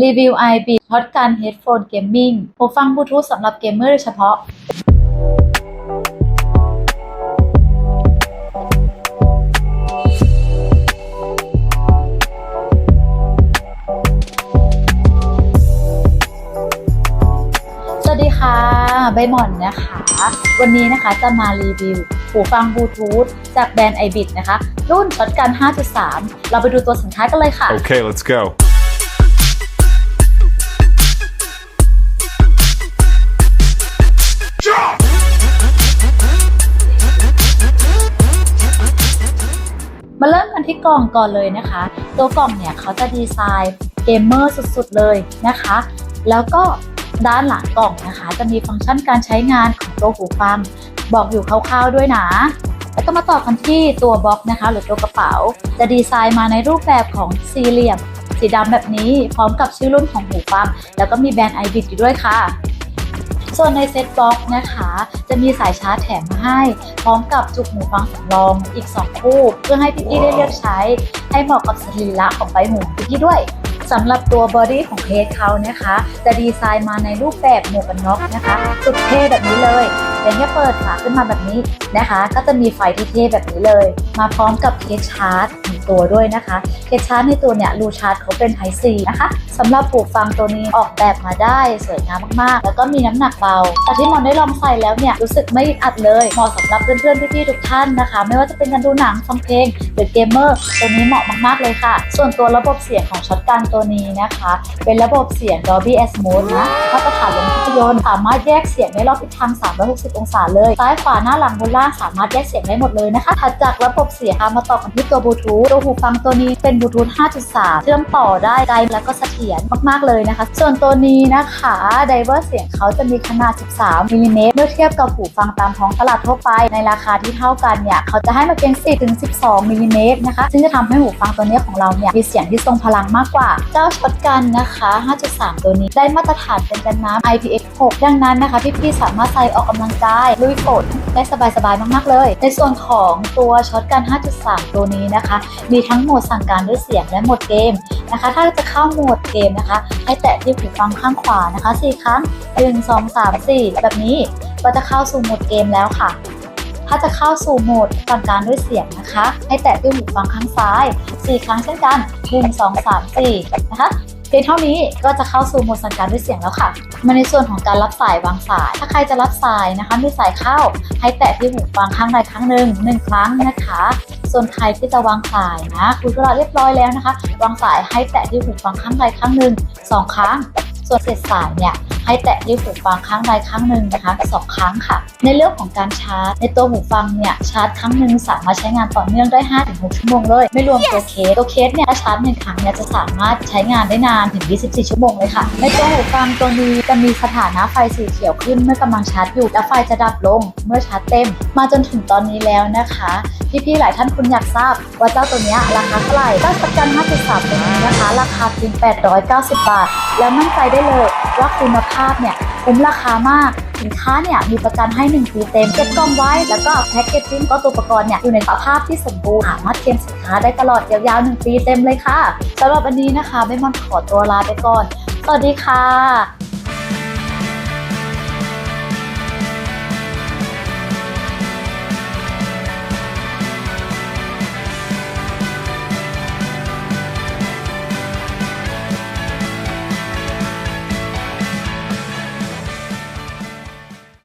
รีวิว IB ช็อตการ Headphone Gaming หูฟังบลูทูธสำหรับเกมเมอร์โดยเฉพาะ สวัสดีค่ะใบหม่อนนะคะ วันนี้นะคะจะมารีวิวหูฟังบลูทูธจากแบรนด์ iBit นะคะ รุ่นช็อตกัน5.3 เราไปดูตัวสินค้ากันเลยค่ะ Okay, let's go. มาเริ่มกันที่กล่องก่อนเลยนะคะ ตัวกล่องเนี่ยเขาจะดีไซน์เกมเมอร์สุดๆเลยนะคะ แล้วก็ด้านหลังกล่องนะคะ จะมีฟังก์ชันการใช้งานของตัวหูฟัง บอกอยู่คร่าวๆด้วยนะแล้วก็มาต่อกันที่ตัวบล็อกนะคะ หรือตัวกระเป๋า จะดีไซน์มาในรูปแบบของสี่เหลี่ยม สีดำแบบนี้พร้อมกับชื่อรุ่นของหูฟัง แล้วก็มีแบรนด์ iBit อยู่ด้วยค่ะ ส่วนในเซ็ตบ็อกซ์นะคะ จะมีสายชาร์จแถมมาให้ พร้อมกับจุกหูฟังสำรองอีก 2 คู่ เพื่อให้พี่ที่ได้เลือกใช้ ให้เหมาะกับสรีระของใบหูพี่พี่ด้วยสำหรับตัวบอดี้ของเคสเขานะคะ จะดีไซน์มาในรูปแบบหมวกกันน็อกนะคะ สุดเท่แบบนี้เลยเพียงแค่เปิดฝาขึ้นมาแบบนี้นะคะ ก็จะมีไฟที่เท่แบบนี้เลย มาพร้อมกับเคสชาร์จหนึ่งตัวด้วยนะคะ เคสชาร์จในตัวเนี่ยรูชาร์จเขาเป็น Type C นะคะสำหรับหูฟังตัวนี้ออกแบบมาได้สวยงามมากๆ แล้วก็มีน้ำหนักเบา แต่ที่มอนได้ลองใส่แล้วเนี่ยรู้สึกไม่อัดเลยเหมาะสำหรับเพื่อนๆพี่ๆทุกท่านนะคะ ไม่ว่าจะเป็นการดูหนังฟังเพลงหรือเกมเมอร์ตัวนี้เหมาะมากๆเลยค่ะ ส่วนตัวระบบเสียงของช็อตกันตัวนี้นะคะ เป็นระบบเสียง Dolby Atmos นะมาตรฐานลง ภาพยนต์สามารถแยกเสียงได้รอบทิศทาง 360 องศาเลย ซ้ายขวาหน้าหลังบนล่างสามารถแยกเสียงได้หมดเลยนะคะ ถัดจากระบบเสียงมาต่อกันที่ตัวบลูทูธ ตัวหูฟังตัวนี้เป็นบลูทูธ 5.3 เชื่อมต่อได้ไกลแล้วก็เสถียรมากๆเลยนะคะ ส่วนตัวนี้นะคะไดเวอร์เสียงเขาจะมีขนาด 13มิลลิเมตรเมื่อเทียบกับหูฟังตามท้องตลาดทั่วไป ในราคาที่เท่ากันเนี่ยเขาจะให้มาเป็น4ถึง12มิลลิเมตรนะคะ ซึ่งจะทำให้หูฟังตัวนี้ของเราเนี่ยมีเสียงที่ทรงพลังมากกว่า เจ้าช็อตกันนะคะ 5.3 ตัวนี้ได้มาตรฐานเป็นกันน้ำ IPX 6 ดังนั้นนะคะพี่ๆสามารถใส่ออกกำลังกายลุยฝนได้สบายๆมากๆเลย ในส่วนของตัวช็อตกัน 5.3 ตัวนี้นะคะ มีทั้งโหมดสั่งการด้วยเสียงและโหมดเกมนะคะ ถ้าจะเข้าโหมดเกมนะคะ ให้แตะที่หูฟังข้างขวานะคะ 4 ครั้ง 1 2 3 4 แบบนี้ก็จะเข้าสู่โหมดเกมแล้วค่ะถ้าจะเข้าสู่โหมดสั่งการด้วยเสียงนะคะ ให้แตะที่หูฟังข้างซ้าย 4 ครั้งเช่นกัน 1 2 3 4 นะคะ พียงเท่านี้ก็จะเข้าสู่โหมดสั่งการด้วยเสียงแล้วค่ะ มาในส่วนของการรับสายวางสาย ถ้าใครจะรับสายนะคะมีสายเข้า ให้แตะที่หูฟังข้างใดครั้งหนึ่งหนึ่งครั้งนะคะ ส่วนใครที่จะวางสายนะคุณก็ระเรียบร้อยแล้วนะคะ วางสายให้แตะที่หูฟังข้างใดครั้งหนึ่งสองครั้ง ส่วนเสร็จสายเนี่ย ให้แตะที่หูฟังข้างใดครั้งหนึ่งนะคะสองครั้งค่ะ ในเรื่องของการชาร์จ ในตัวหูฟังเนี่ยชาร์จครั้งหนึ่งสามารถใช้งานต่อเนื่องได้ 5-6 ชั่วโมงเลย ไม่รวมตัวเคสตัวเคสเนี่ยถ้าชาร์จหนึ่งครั้งเนี่ยจะสามารถใช้งานได้นานถึง 24 ชั่วโมงเลยค่ะ ในตัวหูฟังตัวนี้จะมีสถานะไฟสีเขียวขึ้นเมื่อกำลังชาร์จอยู่และไฟจะดับลงเมื่อชาร์จเต็ม มาจนถึงตอนนี้แล้วนะคะพี่ๆหลายท่านคุณอยากทราบ ว่าเจ้าตัวนี้ราคาเท่าไหร่เจ้าประกัน5.3ตัวนี้นะคะ ราคาเพียง890 บาท แล้วมั่นใจได้เลยว่าคุณภาพเนี่ยคุ้มราคามาก สินค้าเนี่ยมีประกันให้ 1 ปีเต็ม เก็บกล่องไว้ แล้วก็แพ็กเกจจิ้งก็ตัวอุปกรณ์เนี่ยอยู่ในสภาพที่สมบูรณ์สามารถเคลมสินค้าได้ตลอดยาวๆ 1 ปีเต็มเลยค่ะสำหรับวันนี้นะคะไม่มอนขอตัวลาไปก่อน สวัสดีค่ะ